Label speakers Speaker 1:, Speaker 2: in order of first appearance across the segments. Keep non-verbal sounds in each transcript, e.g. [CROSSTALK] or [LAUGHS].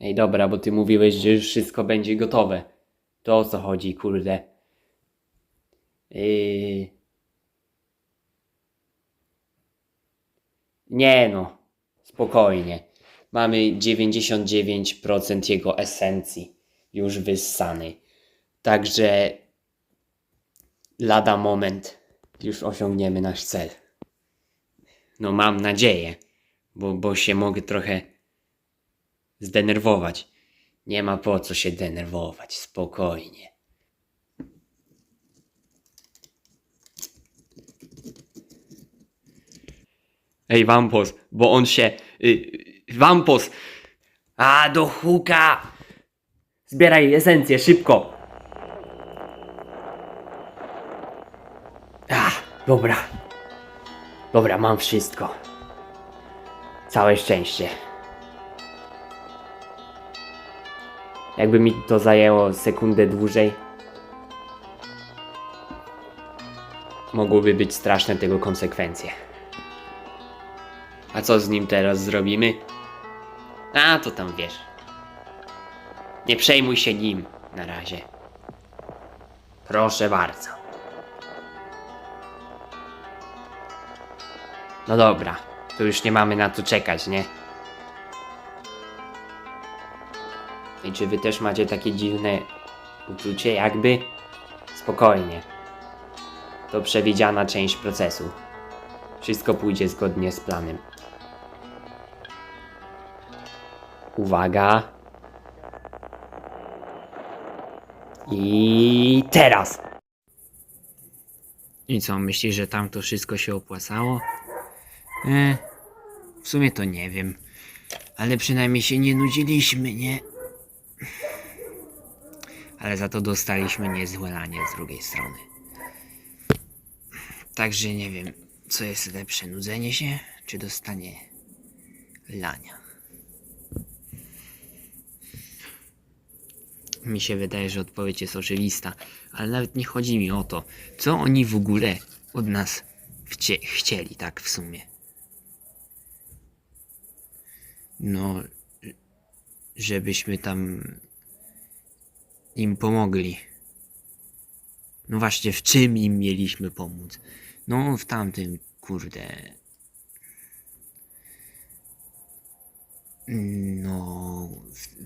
Speaker 1: Ej, dobra, bo ty mówiłeś, że już wszystko będzie gotowe. To o co chodzi, kurde? Yy... Nie no, spokojnie. Mamy 99% jego esencji już wyssany. Także lada moment już osiągniemy nasz cel. No mam nadzieję, bo, bo się mogę trochę zdenerwować. Nie ma po co się denerwować, spokojnie. Ej, Wampos, bo on się. Y, Wampos! A, do huka! Zbieraj esencję, szybko! Ach, dobra. Dobra, mam wszystko. Całe szczęście. Jakby mi to zajęło sekundę dłużej, mogłyby być straszne tego konsekwencje. A co z nim teraz zrobimy? A, to tam wiesz. Nie przejmuj się nim na razie. Proszę bardzo. No dobra, to już nie mamy na to czekać, nie? I czy wy też macie takie dziwne uczucie, jakby? Spokojnie. To przewidziana część procesu. Wszystko pójdzie zgodnie z planem. Uwaga. I teraz. I co, myślisz, że tam to wszystko się opłacało? E, w sumie to nie wiem. Ale przynajmniej się nie nudziliśmy, nie? Ale za to dostaliśmy niezłe lanie z drugiej strony. Także nie wiem, co jest lepsze, nudzenie się, czy dostanie lania. Mi się wydaje, że odpowiedź jest oczywista, ale nawet nie chodzi mi o to, co oni w ogóle od nas chcieli, tak w sumie. No, żebyśmy tam im pomogli. No właśnie, w czym im mieliśmy pomóc? No, w tamtym, kurde. No,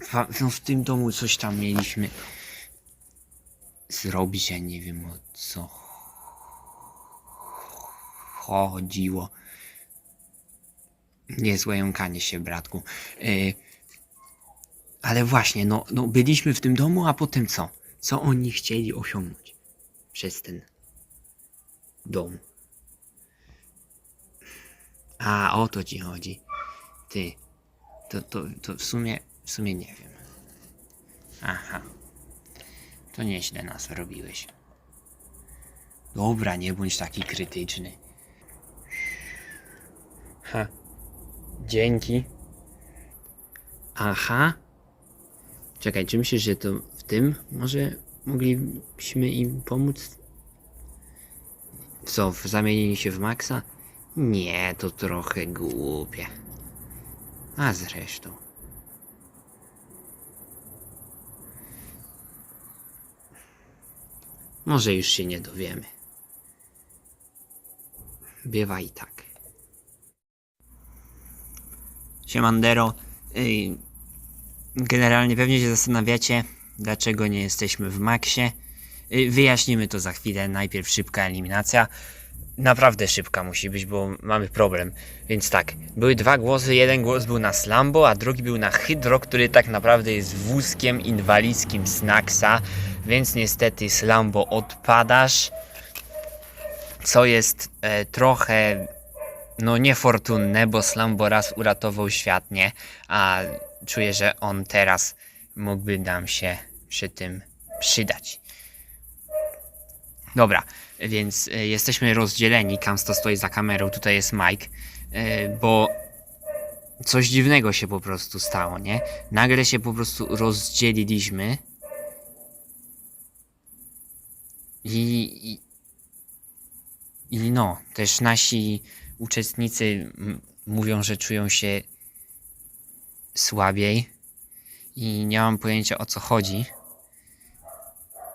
Speaker 1: w, no, w tym domu coś tam mieliśmy zrobić, ja nie wiem o co chodziło. Niezłe jąkanie się, bratku. Yy, ale właśnie, no, no byliśmy w tym domu, a potem co? Co oni chcieli osiągnąć przez ten dom? A, o to ci chodzi. Ty, to, to, to w sumie, w sumie nie wiem. Aha. To nieźle nas robiłeś. Dobra, nie bądź taki krytyczny. Ha. Dzięki. Aha. Czekaj, czy myślisz, że to w tym może moglibyśmy im pomóc? Co, w zamienieniu się w Maxa? Nie, to trochę głupie. A zresztą. Może już się nie dowiemy. Bywa i tak. Siemandero. Ej, Generalnie pewnie się zastanawiacie, dlaczego nie jesteśmy w Maxie. Y, Wyjaśnimy to za chwilę. Najpierw szybka eliminacja. Naprawdę szybka musi być, bo mamy problem. Więc tak, były dwa głosy. Jeden głos był na Slambo, a drugi był na Hydro, który tak naprawdę jest wózkiem inwalidzkim Snacksa. Więc niestety Slambo odpadasz. Co jest e, trochę no niefortunne, bo Slambo raz uratował świat, nie? A czuję, że on teraz mógłby nam się przy tym przydać. Dobra, więc y, jesteśmy rozdzieleni. Kamsto stoi za kamerą, tutaj jest Mike, y, bo coś dziwnego się po prostu stało, nie? Nagle się po prostu rozdzieliliśmy. I, i, i no, też nasi uczestnicy mówią, że czują się słabiej. i nie mam pojęcia o co chodzi.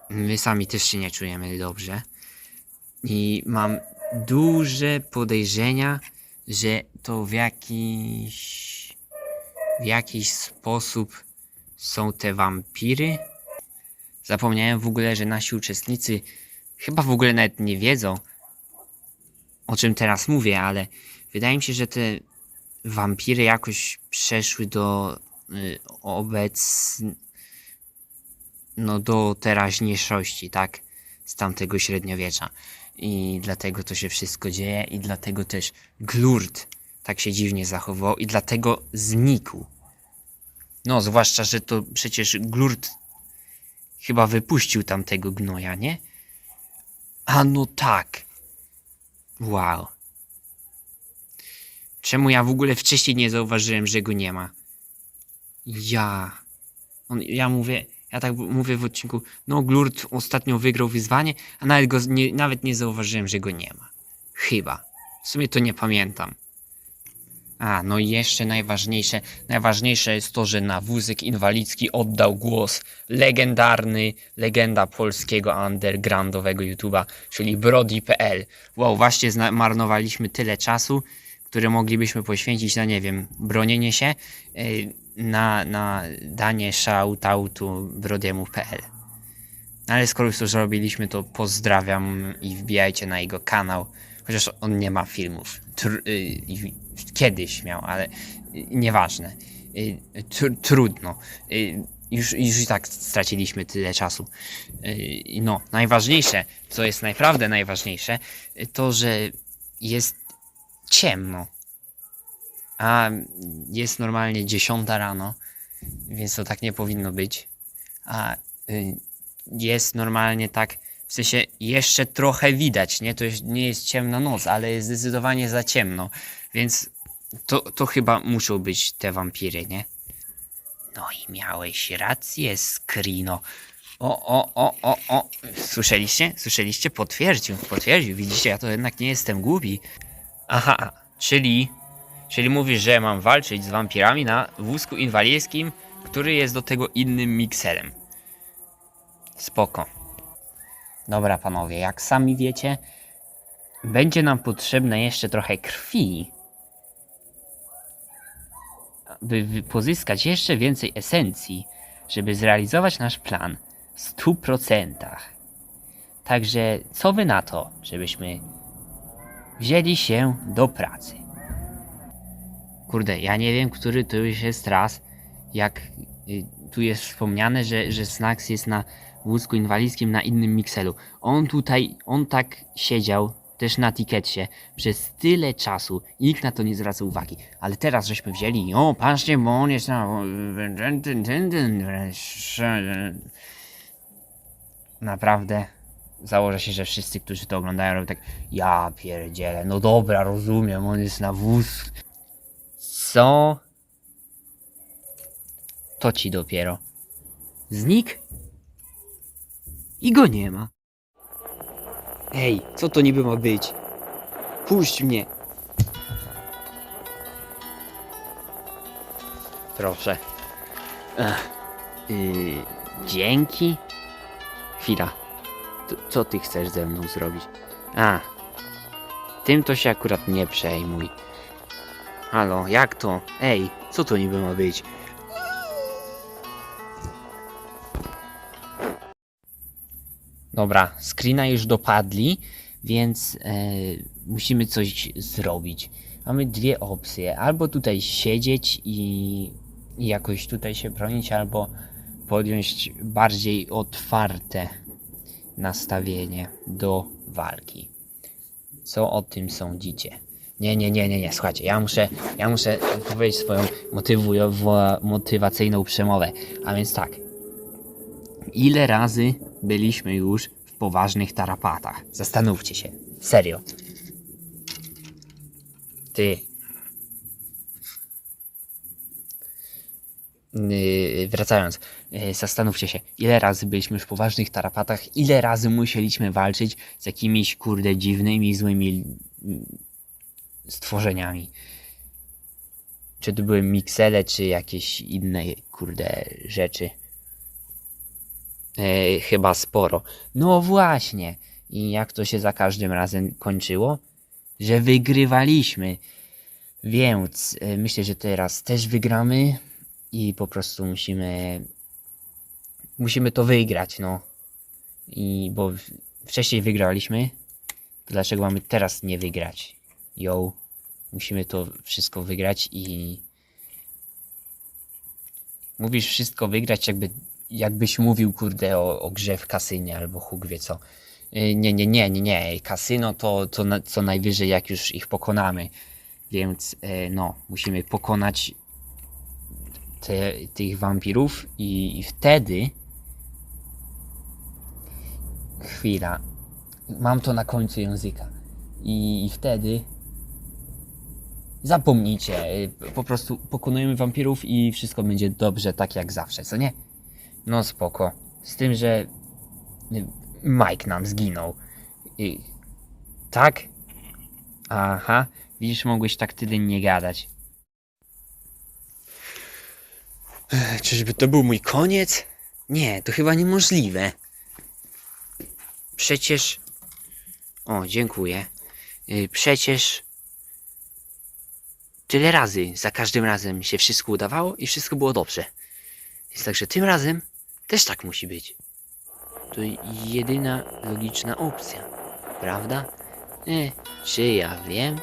Speaker 1: My sami też się nie czujemy dobrze. I mam duże podejrzenia, że to w jakiś w jakiś sposób są te wampiry. Zapomniałem w ogóle, że nasi uczestnicy chyba w ogóle nawet nie wiedzą, o czym teraz mówię, ale wydaje mi się, że te wampiry jakoś przeszły do y, obec... no do teraźniejszości, tak? Z tamtego średniowiecza. I dlatego to się wszystko dzieje i dlatego też Glurt tak się dziwnie zachował i dlatego znikł. No, zwłaszcza, że to przecież Glurt chyba wypuścił tamtego gnoja, nie? A no tak. Wow. Czemu ja w ogóle wcześniej nie zauważyłem, że go nie ma? Ja. On, ja mówię, ja tak mówię w odcinku, no Glurt ostatnio wygrał wyzwanie, a nawet go nie, nawet nie zauważyłem, że go nie ma. Chyba. W sumie to nie pamiętam. A, no i jeszcze najważniejsze, najważniejsze jest to, że na wózek inwalidzki oddał głos legendarny, legenda polskiego undergroundowego YouTube'a, czyli Brody.pl. Wow, właśnie zmarnowaliśmy tyle czasu, które moglibyśmy poświęcić na, nie wiem, bronienie się, yy, na, na danie shoutoutu Brodiemu.pl. Ale skoro już to zrobiliśmy, to pozdrawiam i wbijajcie na jego kanał. Chociaż on nie ma filmów. Tr y, kiedyś miał, ale y, nieważne. Y, tr trudno. Już, już i tak straciliśmy tyle czasu. No, najważniejsze, co jest naprawdę najważniejsze, to że jest ciemno. A jest normalnie 10 rano, więc to tak nie powinno być. A y, jest normalnie tak, w sensie jeszcze trochę widać, nie? To jest, nie jest ciemna noc, ale jest zdecydowanie za ciemno, więc to, to chyba muszą być te wampiry, nie? No i miałeś rację, Skrino. O, o, o, o, o. Słyszeliście? Słyszeliście? Potwierdził, potwierdził. Widzicie, ja to jednak nie jestem głupi. Aha, czyli... Czyli mówisz, że mam walczyć z wampirami na wózku inwalidzkim, który jest do tego innym mikserem. Spoko. Dobra, panowie, jak sami wiecie, będzie nam potrzebne jeszcze trochę krwi, by pozyskać jeszcze więcej esencji, żeby zrealizować nasz plan w 100%. Także co wy na to, żebyśmy wzięli się do pracy? Kurde, ja nie wiem, który to już jest raz, jak y, tu jest wspomniane, że, że Snax jest na wózku inwalidzkim na innym mikselu. On tutaj, on tak siedział też na tikecie przez tyle czasu nikt na to nie zwraca uwagi. Ale teraz żeśmy wzięli o, patrzcie, bo on jest na... Naprawdę założę się, że wszyscy, którzy to oglądają, robią tak ja pierdzielę, no dobra, rozumiem, on jest na wóz. Co? To ci dopiero. Znikł? I go nie ma. Ej, co to niby ma być? Puść mnie. Proszę. Ech. Yy, dzięki. Chwila. Co ty chcesz ze mną zrobić? A. Tym to się akurat nie przejmuj. Halo, jak to? Ej, co to niby ma być? Dobra, screena już dopadli, więc e, musimy coś zrobić. Mamy dwie opcje. Albo tutaj siedzieć i, i jakoś tutaj się bronić, albo podjąć bardziej otwarte nastawienie do walki. Co o tym sądzicie? Nie, nie, nie, nie, nie, słuchajcie, ja muszę, ja muszę powiedzieć swoją motywacyjną przemowę. A więc tak, Ile razy byliśmy już w poważnych tarapatach? Zastanówcie się. Serio. Ty. Yy, wracając, zastanówcie się, ile razy byliśmy już w poważnych tarapatach, ile razy musieliśmy walczyć z jakimiś kurde dziwnymi, złymi mm, stworzeniami. czy to były miksele, czy jakieś inne, kurde, rzeczy. E, chyba sporo. No właśnie. I jak to się za każdym razem kończyło? Że wygrywaliśmy. Więc e, myślę, że teraz też wygramy i po prostu musimy musimy to wygrać, no. I bo wcześniej wygraliśmy, to dlaczego mamy teraz nie wygrać? Yo, musimy to wszystko wygrać i mówisz wszystko wygrać, jakby jakbyś mówił, kurde, o, o grze w kasynie albo Huk wie co. Y, Nie, nie, nie, nie, nie. Kasyno to, to na, co najwyżej, jak już ich pokonamy. Więc e, no, musimy pokonać te, tych wampirów i, i wtedy chwila mam to na końcu języka i, i wtedy zapomnijcie po prostu pokonujemy wampirów i wszystko będzie dobrze tak jak zawsze, co nie? No spoko z tym, że Mike nam zginął I, tak? Aha, widzisz mogłeś tak wtedy nie gadać Czyżby to był mój koniec? Nie, to chyba niemożliwe. Przecież. O, dziękuję. Y, Przecież. Tyle razy, za każdym razem się wszystko udawało i wszystko było dobrze. Więc także tym razem też tak musi być. To jedyna logiczna opcja, prawda? E, czy ja wiem?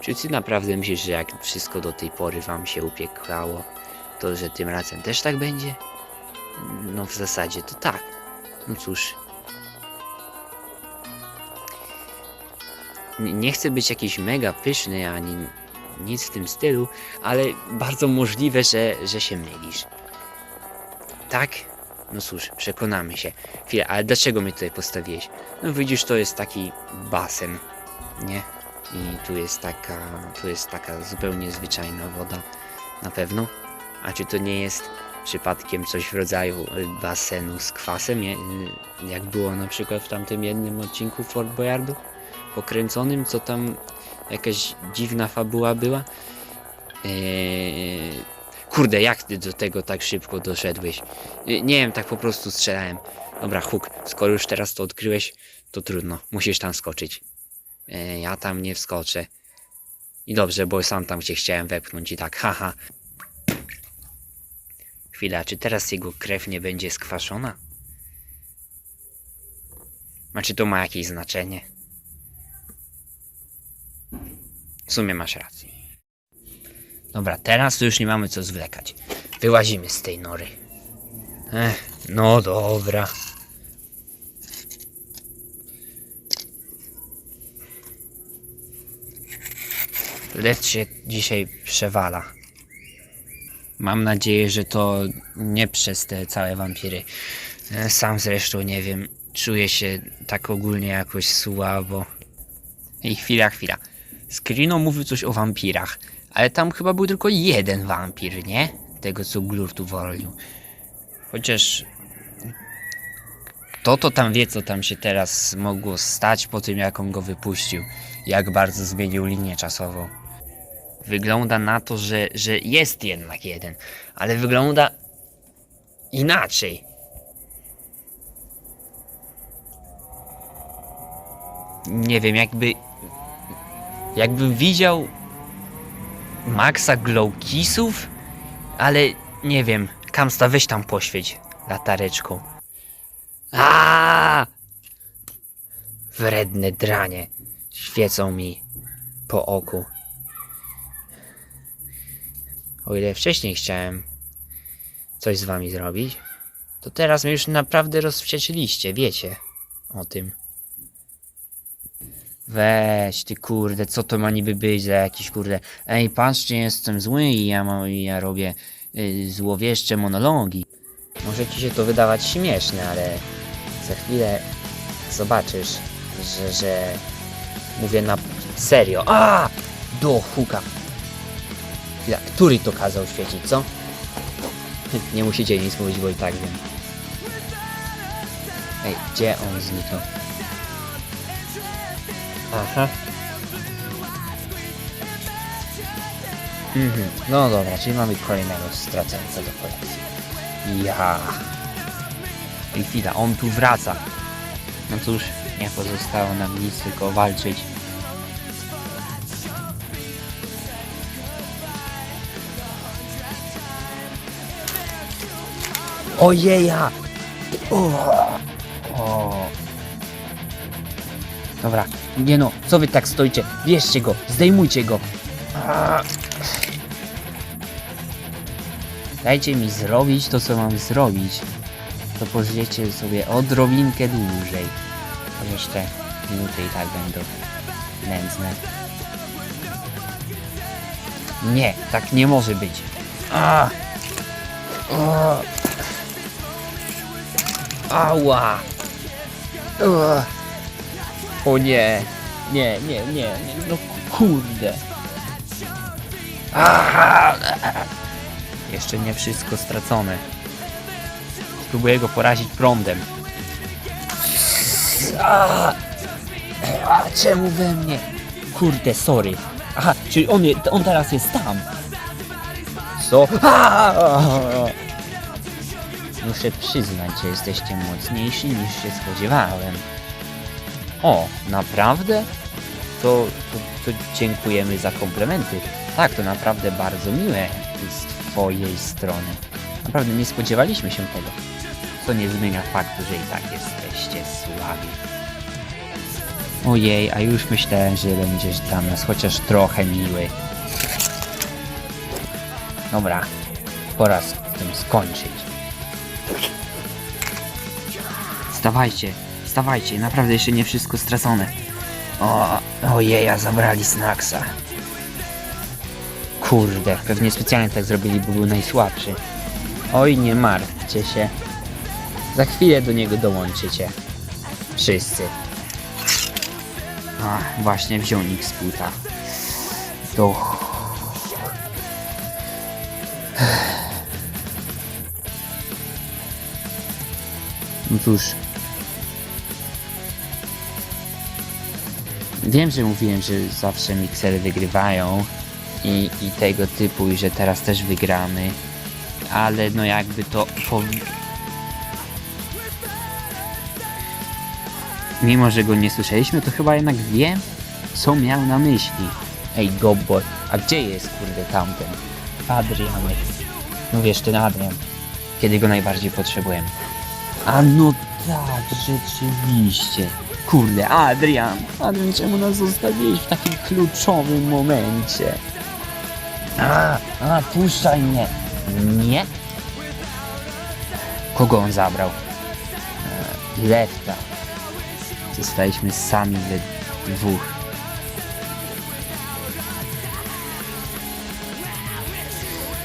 Speaker 1: Czy ty naprawdę myślisz, że jak wszystko do tej pory wam się upiekało, to że tym razem też tak będzie? No w zasadzie to tak. No cóż. Nie chcę być jakiś mega pyszny ani nic w tym stylu, ale bardzo możliwe, że, że się mylisz. Tak? No cóż, przekonamy się. Chwilę, ale dlaczego mnie tutaj postawiłeś? No widzisz, to jest taki basen, nie? I tu jest taka, tu jest taka zupełnie zwyczajna woda, na pewno. A czy to nie jest przypadkiem coś w rodzaju y, basenu z kwasem, y, jak było na przykład w tamtym jednym odcinku Fort Boyardu pokręconym, co tam jakaś dziwna fabuła była? Eee, kurde, jak ty do tego tak szybko doszedłeś? Y, Nie wiem, tak po prostu strzelałem. Dobra, Huk, skoro już teraz to odkryłeś, to trudno, musisz tam skoczyć. E, ja tam nie wskoczę. I dobrze, bo sam tam cię chciałem wepchnąć i tak, haha. Chwila, czy teraz jego krew nie będzie skwaszona? A czy to ma jakieś znaczenie? W sumie masz rację. Dobra, teraz to już nie mamy co zwlekać. Wyłazimy z tej nory. Ech, no dobra. Lecz się dzisiaj przewala. Mam nadzieję, że to nie przez te całe wampiry. E, Sam zresztą nie wiem. Czuję się tak ogólnie jakoś słabo. I chwila, chwila. Skrino mówił coś o wampirach, ale tam chyba był tylko jeden wampir, nie? Tego co Glur tu wolił. Chociaż... Kto to tam wie, co tam się teraz mogło stać po tym, jak on go wypuścił? Jak bardzo zmienił linię czasową. Wygląda na to, że, że jest jednak jeden, ale wygląda inaczej. Nie wiem, jakby. Jakbym widział Maxa Glowkisów, ale nie wiem. Kamsta, weź tam poświeć latareczką. A! Wredne dranie świecą mi po oku. O ile wcześniej chciałem coś z wami zrobić, to teraz mnie już naprawdę rozwścieczyliście, wiecie o tym. Weź ty kurde, co to ma niby być za jakiś kurde. Ej, patrzcie, jestem zły i ja, mam, i ja robię y, złowieszcze monologi. Może ci się to wydawać śmieszne, ale za chwilę zobaczysz, że, że mówię na serio. A! Do huka. Chwila, który to kazał świecić, co? [LAUGHS] Nie musicie nic mówić, bo i tak wiem. Ej, gdzie on zniknął? Aha. Mhm. No dobra, czyli mamy kolejnego straceńca do kolekcji. Ja. I chwila, on tu wraca. No cóż, nie pozostało nam nic, tylko walczyć. Ojeja! O! o. Dobra, nie no, co wy tak stoicie? Bierzcie go, zdejmujcie go. Dajcie mi zrobić to, co mam zrobić. To pożyjecie sobie odrobinkę dłużej. Chociaż te minuty i tak będą nędzne. Nie, tak nie może być. Ała! O! O nie! Nie, nie, nie, nie, no kurde! Aha! Jeszcze nie wszystko stracone. Spróbuję go porazić prądem. A, a czemu we mnie? Kurde, sorry. Aha, czyli on, je, on teraz jest tam. Co? A! Muszę przyznać, że jesteście mocniejsi niż się spodziewałem. O, naprawdę? To, to, to dziękujemy za komplementy. Tak, to naprawdę bardzo miłe z twojej strony. Naprawdę nie spodziewaliśmy się tego. Co nie zmienia faktu, że i tak jesteście słabi. Ojej, a już myślałem, że będziesz dla nas chociaż trochę miły. Dobra, pora z tym skończyć. Stawajcie, stawajcie, naprawdę jeszcze nie wszystko stracone. O, ojeja, zabrali Snacksa. Kurde, pewnie specjalnie tak zrobili, bo był najsłabszy. Oj, nie martwcie się. Za chwilę do niego dołączycie. Wszyscy. A, właśnie wziął nikt z płuta. To... No cóż. Wiem, że mówiłem, że zawsze miksery wygrywają i, i tego typu, i że teraz też wygramy, ale no jakby to. Mimo, że go nie słyszeliśmy, to chyba jednak wiem, co miał na myśli. Ej, Gobbo, a gdzie jest kurde tamten? Adrianek. No wiesz, ten Adrian. Kiedy go najbardziej potrzebujemy. A no tak, rzeczywiście. Kurde, Adrian. Adrian, czemu nas zostawiłeś w takim kluczowym momencie? A, a, puszczaj mnie. Nie? Kogo on zabrał? E, Lefta. Zostaliśmy sami we dwóch.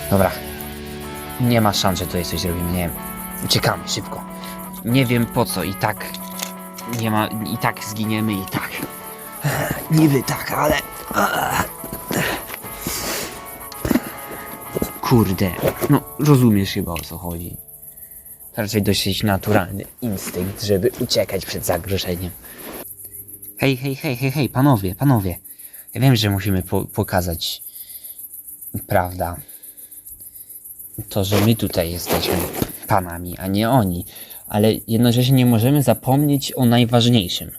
Speaker 1: Dobra. Nie ma szans, że tutaj coś zrobimy, nie wiem. Uciekamy, szybko. Nie wiem po co i tak nie ma, i tak zginiemy i tak. Niby tak, ale... Kurde, no rozumiesz chyba o co chodzi. To raczej dosyć naturalny instynkt, żeby uciekać przed zagrożeniem. Hej, hej, hej, hej, hej, panowie, panowie. Ja wiem, że musimy po pokazać, prawda, to, że my tutaj jesteśmy panami, a nie oni. Ale jednocześnie nie możemy zapomnieć o najważniejszym.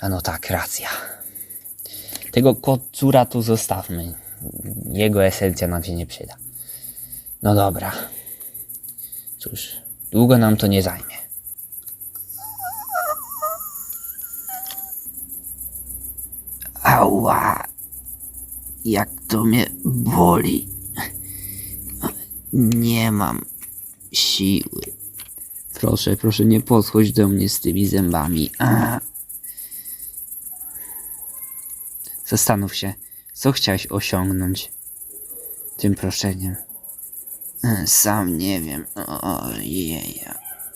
Speaker 1: A no tak, racja. Tego kocura tu zostawmy. Jego esencja nam się nie przyda. No dobra. Cóż, długo nam to nie zajmie. Ała! Jak to mnie boli. Nie mam siły. Proszę, proszę, nie podchodź do mnie z tymi zębami. A. Zastanów się, co chciałeś osiągnąć tym proszeniem. E, Sam nie wiem. Ojej,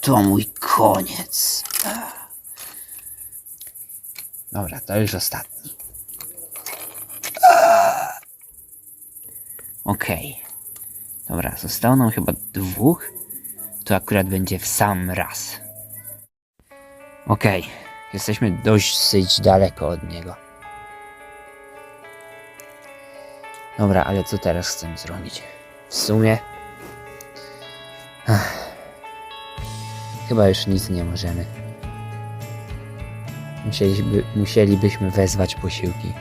Speaker 1: to mój koniec. Dobra, to już ostatni. Okej. Dobra, zostało nam chyba dwóch. To akurat będzie w sam raz. Okej, jesteśmy dosyć daleko od niego. Dobra, ale co teraz chcemy zrobić? W sumie... Ach. Chyba już nic nie możemy. Musieliby, musielibyśmy wezwać posiłki.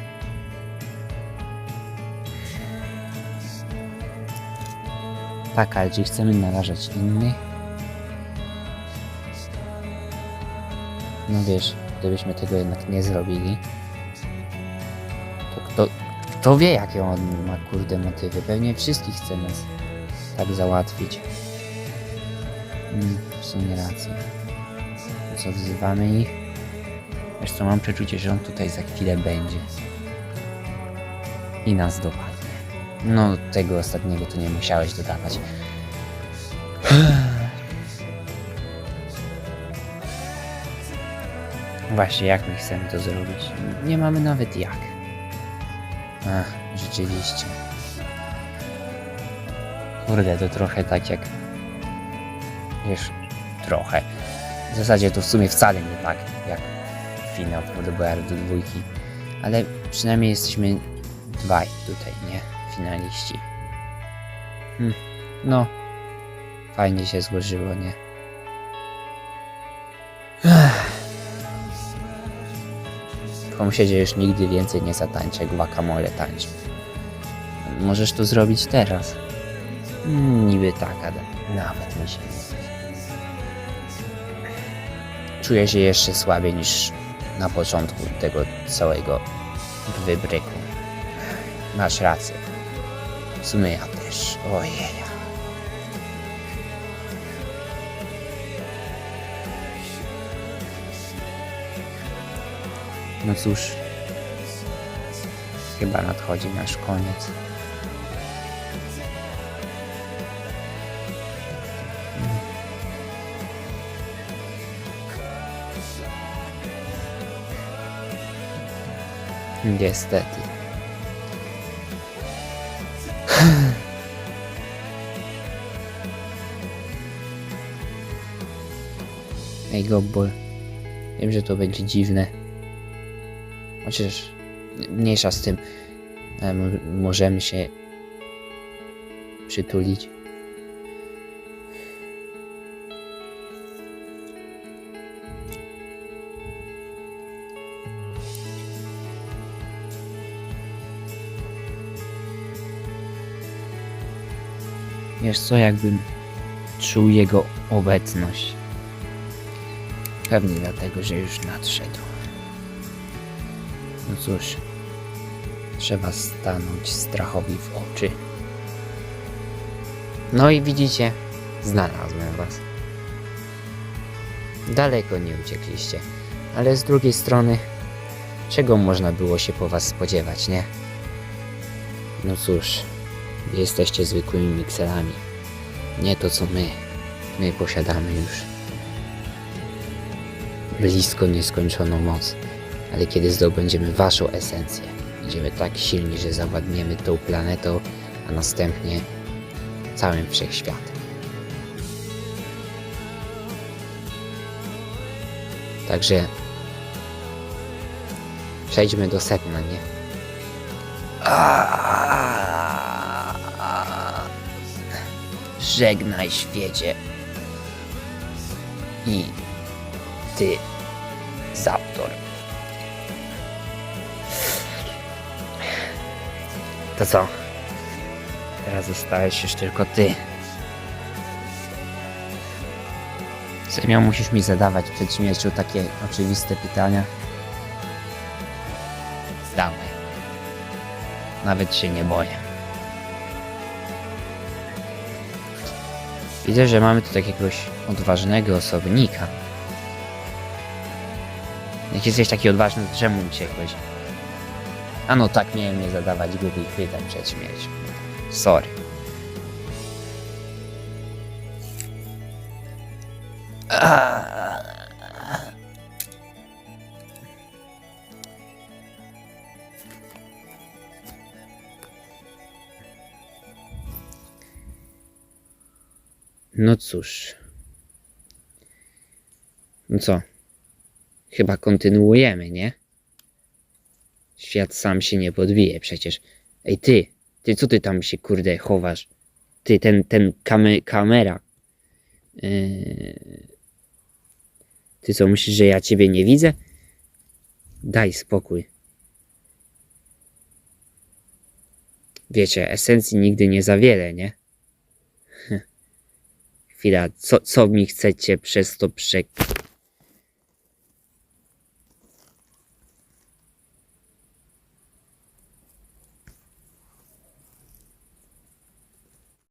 Speaker 1: Tak, ale czy chcemy narażać innych? No wiesz, gdybyśmy tego jednak nie zrobili, to kto, kto wie jakie on ma kurde motywy? Pewnie wszystkich chce nas tak załatwić. Mm, w sumie rację. Co, wzywamy ich? Co, mam przeczucie, że on tutaj za chwilę będzie. I nas dopadnie. No, tego ostatniego to nie musiałeś dodawać. Właśnie, jak my chcemy to zrobić? Nie mamy nawet jak. Ach, rzeczywiście. Kurde, to trochę tak jak... Wiesz, trochę. W zasadzie to w sumie wcale nie tak, jak finał WDBR do dwójki. Ale przynajmniej jesteśmy dwaj tutaj, nie? Finaliści. Hm. No, fajnie się złożyło, nie? W homesiedzie już nigdy więcej nie zatańczę guacamole tańczy. Możesz to zrobić teraz. Niby tak, ale nawet mi się nie. Czuję się jeszcze słabiej niż na początku tego całego wybryku. Masz rację. W sumie ja też. Ojej. No cóż. Chyba nadchodzi nasz koniec. Niestety. [LAUGHS] Ej, Gobbol. Wiem, że to będzie dziwne. Chociaż mniejsza z tym. Mo- możemy się przytulić. Wiesz co, jakbym czuł jego obecność. Pewnie dlatego, że już nadszedł. Cóż, trzeba stanąć strachowi w oczy. No i widzicie, znalazłem was. Daleko nie uciekliście, ale z drugiej strony, czego można było się po was spodziewać, nie? No cóż, jesteście zwykłymi mikselami. Nie to co my. My posiadamy już blisko nieskończoną moc. Ale kiedy zdobędziemy waszą esencję, będziemy tak silni, że zawładniemy tą planetą, a następnie całym wszechświatem. Także przejdźmy do sedna, nie? Żegnaj świecie i ty, To co? Teraz zostałeś już tylko ty. Serio musisz mi zadawać przed śmiercią takie oczywiste pytania? Dawaj. Nawet się nie boję. Widzę, że mamy tu jakiegoś odważnego osobnika. Jak jesteś taki odważny, to czemu uciekłeś? A no tak, miałem nie zadawać głupich pytań przed śmiercią. Sorry. No cóż. No co? Chyba kontynuujemy, nie? Świat sam się nie podbije przecież. Ej ty, Ty, co ty tam się, kurde, chowasz? Ty, ten, ten kamy, kamera. Yy... Ty co, myślisz, że ja ciebie nie widzę? Daj spokój. Wiecie, esencji nigdy nie za wiele, nie? Chwila, co, co mi chcecie przez to prze...